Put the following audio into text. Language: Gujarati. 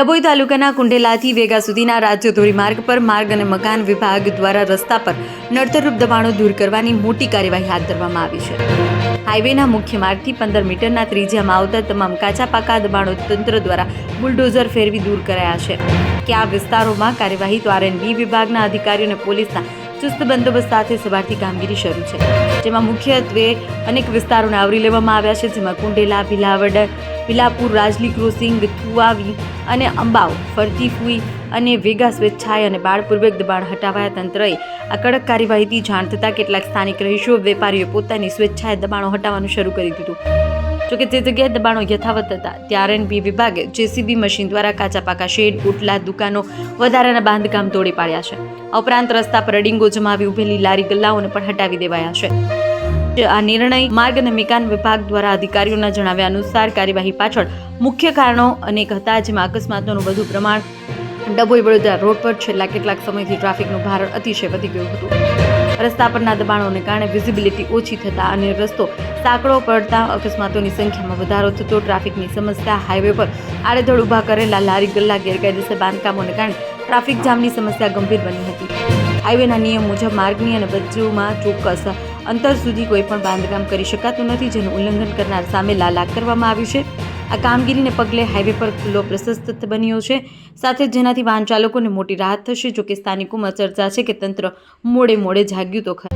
ડભોઈ તાલુકાના કુંડેલાથી વેગા સુધીના રાજ્ય ધોરીમાર્ગ પર માર્ગ અને મકાન વિભાગ દ્વારા રસ્તા પર નડતરરૂપ દબાણો દૂર કરવાની મોટી કાર્યવાહી હાથ ધરવામાં આવી છે. હાઈવેના મુખ્ય માર્ગથી પંદર મીટરના ત્રિજ્યામાં આવતા તમામ કાચા પાકા દબાણો તંત્ર દ્વારા બુલડોઝર ફેરવી દૂર કરાયા છે. કે આ વિસ્તારોમાં કાર્યવાહી તો આરએનબી વિભાગના અધિકારીઓ અને પોલીસના ચુસ્ત બંદોબસ્ત સાથે સવારથી કામગીરી શરૂ છે. જેમાં મુખ્યત્વે અનેક વિસ્તારોને આવરી લેવામાં આવ્યા છે, જેમાં કુંડેલા, ભીલાવડ ભીલાપુર રાજલી ક્રોસિંગ થુવાવી અને અંબાવ, ફરતી ફૂઈ અને વેગા સ્વેચ્છાએ અને બાળપૂર્વક દબાણ હટાવાયા તંત્રએ આ કડક કાર્યવાહીથી જાણ થતાં કેટલાક સ્થાનિક રહીશો વેપારીઓ પોતાની સ્વેચ્છાએ દબાણો હટાવવાનું શરૂ કરી દીધું. જોકે તે જગ્યાએ દબાણો યથાવત હતા ત્યારે એનબી વિભાગે જેસીબી મશીન દ્વારા કાચા પાકા શેડ પોટલા દુકાનો વધારાના બાંધકામ તોડી પાડ્યા છે. ઉપરાંત રસ્તા પર રડિંગો જમાવી ઉભેલી લારી, ગલ્લાઓને પણ હટાવી દેવાયા છે. આ નિર્ણય માર્ગ અને મિકાન વિભાગ દ્વારા અધિકારીઓના જણાવ્યા અનુસાર કાર્યવાહી પાછળ મુખ્ય કારણો અનેક હતા, જેમાં અકસ્માતોનું વધુ પ્રમાણ ડભોઈ વડોદરા રોડ પર છેલ્લા કેટલાક સમયથી ટ્રાફિકનું ભારણ અતિશય વધી ગયું હતું. રસ્તા પરના દબાણોને કારણે વિઝિબિલિટી ઓછી થતા અને રસ્તો સાંકડો પડતા અકસ્માતોની સંખ્યામાં વધારો થતો. ટ્રાફિકની સમસ્યા હાઈવે પર આડેધડ ઊભા કરેલા લારી, ગલ્લા, ગેરકાયદેસર બાંધકામોને કારણે ટ્રાફિક જામની સમસ્યા ગંભીર બની હતી. હાઈવેના નિયમ મુજબ માર્ગની અને વચ્ચેમાં ચોક્કસ અંતર સુધી કોઈ પણ બાંધકામ કરી શકાતું નથી, જેનું ઉલ્લંઘન કરનાર સામે લાલાક કરવામાં આવ્યું છે. આ કામગીરીને પગલે હાઈવે પર ખુલ્લો પ્રશસ્ત બન્યો છે. સાથે જેનાથી વાહન ચાલકોને મોટી રાહત થશે જોકે સ્થાનિકોમાં ચર્ચા છે કે તંત્ર મોડે મોડે જાગ્યું તો ખરું.